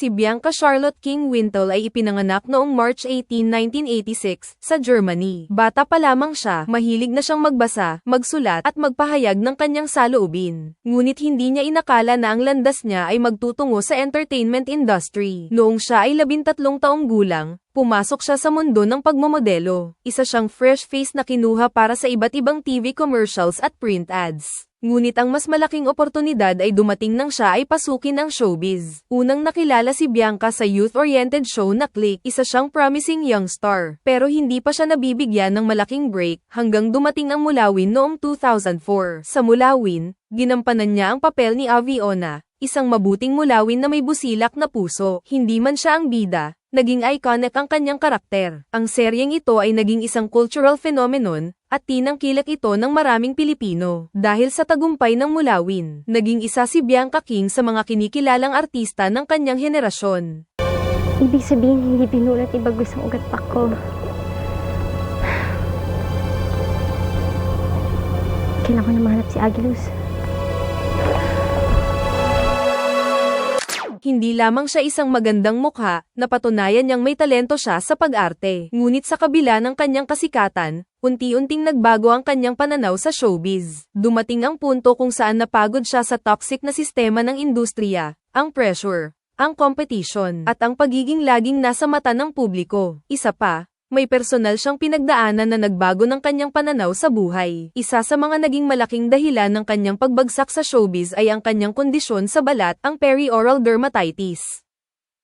Si Bianca Charlotte King Wintle ay ipinanganak noong March 18, 1986, sa Germany. Bata pa lamang siya, mahilig na siyang magbasa, magsulat, at magpahayag ng kanyang saloobin. Ngunit hindi niya inakala na ang landas niya ay magtutungo sa entertainment industry. Noong siya ay labintatlong taong gulang, Pumasok siya sa mundo ng pagmamodelo. Isa siyang fresh face na kinuha para sa iba't ibang TV commercials at print ads. Ngunit ang mas malaking oportunidad ay dumating nang siya ay pasukin ang showbiz. Unang nakilala si Bianca sa youth-oriented show na Click, isa siyang promising young star. Pero hindi pa siya nabibigyan ng malaking break hanggang dumating ang Mulawin noong 2004. Sa Mulawin, ginampanan niya ang papel ni Aviona, isang mabuting mulawin na may busilak na puso. Hindi man siya ang bida, naging iconic ang kanyang karakter. Ang seryeng ito ay naging isang cultural phenomenon, at tinangkilak ito ng maraming Pilipino. Dahil sa tagumpay ng Mulawin, naging isa si Bianca King sa mga kinikilalang artista ng kanyang henerasyon. Ibig sabihin, hindi pinulat ni Bagus ang ugat pa ko. Kailangan ko na mahanap si Agilus. Hindi lamang siya isang magandang mukha, napatunayan niyang may talento siya sa pag-arte. Ngunit sa kabila ng kanyang kasikatan, unti-unting nagbago ang kanyang pananaw sa showbiz. Dumating ang punto kung saan napagod siya sa toxic na sistema ng industriya, ang pressure, ang competition, at ang pagiging laging nasa mata ng publiko. Isa pa, may personal siyang pinagdaanan na nagbago ng kanyang pananaw sa buhay. Isa sa mga naging malaking dahilan ng kanyang pagbagsak sa showbiz ay ang kanyang kondisyon sa balat, ang perioral dermatitis.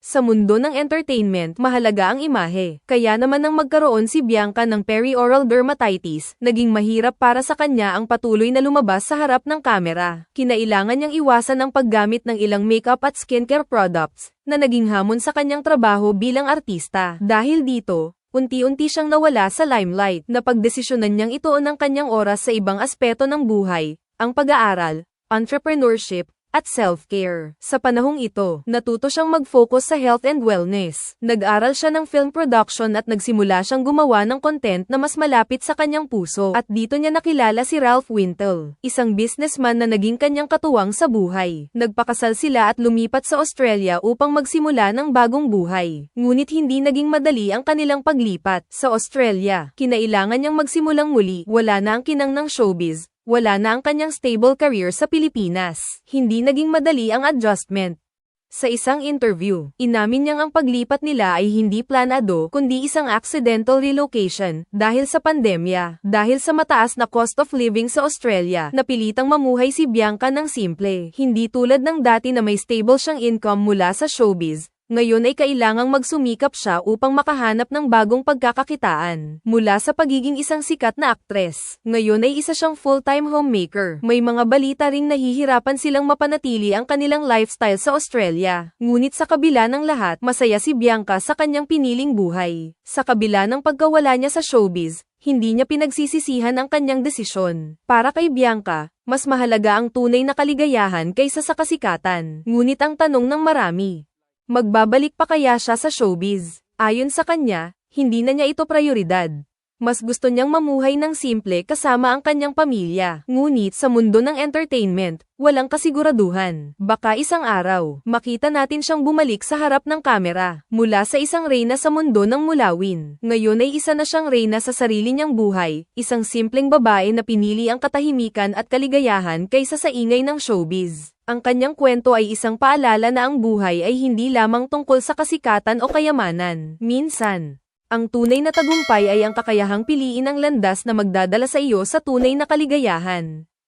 Sa mundo ng entertainment, mahalaga ang imahe. Kaya naman nang magkaroon si Bianca ng perioral dermatitis, naging mahirap para sa kanya ang patuloy na lumabas sa harap ng kamera. Kinailangan niyang iwasan ang paggamit ng ilang makeup at skincare products, na naging hamon sa kanyang trabaho bilang artista. Dahil dito, unti-unti siyang nawala sa limelight na pagdesisyonan niyang ituon ang kanyang oras sa ibang aspeto ng buhay, ang pag-aaral, entrepreneurship, at self-care. Sa panahong ito, natuto siyang mag-focus sa health and wellness. Nag-aral siya ng film production at nagsimula siyang gumawa ng content na mas malapit sa kanyang puso. At dito niya nakilala si Ralph Wintle, isang businessman na naging kanyang katuwang sa buhay. Nagpakasal sila at lumipat sa Australia upang magsimula ng bagong buhay. Ngunit hindi naging madali ang kanilang paglipat. Sa Australia, kinailangan niyang magsimulang muli. Wala na ang kinang ng showbiz, wala na ang kanyang stable career sa Pilipinas. Hindi naging madali ang adjustment. Sa isang interview, inamin niyang ang paglipat nila ay hindi planado kundi isang accidental relocation dahil sa pandemya. Dahil sa mataas na cost of living sa Australia, napilitang mamuhay si Bianca ng simple. Hindi tulad ng dati na may stable siyang income mula sa showbiz, ngayon ay kailangang magsumikap siya upang makahanap ng bagong pagkakakitaan. Mula sa pagiging isang sikat na aktres, ngayon ay isa siyang full-time homemaker. May mga balita ring nahihirapan silang mapanatili ang kanilang lifestyle sa Australia. Ngunit sa kabila ng lahat, masaya si Bianca sa kanyang piniling buhay. Sa kabila ng pagkawala niya sa showbiz, hindi niya pinagsisisihan ang kanyang desisyon. Para kay Bianca, mas mahalaga ang tunay na kaligayahan kaysa sa kasikatan. Ngunit ang tanong ng marami, Magbabalik pa kaya siya sa showbiz? Ayon sa kanya, hindi na niya ito prioridad. Mas gusto niyang mamuhay ng simple kasama ang kanyang pamilya. Ngunit sa mundo ng entertainment, walang kasiguraduhan. Baka isang araw, makita natin siyang bumalik sa harap ng kamera. Mula sa isang reyna sa mundo ng mulawin. Ngayon ay isa na siyang reyna sa sarili niyang buhay, isang simpleng babae na pinili ang katahimikan at kaligayahan kaysa sa ingay ng showbiz. Ang kanyang kwento ay isang paalala na ang buhay ay hindi lamang tungkol sa kasikatan o kayamanan. Minsan, ang tunay na tagumpay ay ang kakayahang piliin ang landas na magdadala sa iyo sa tunay na kaligayahan.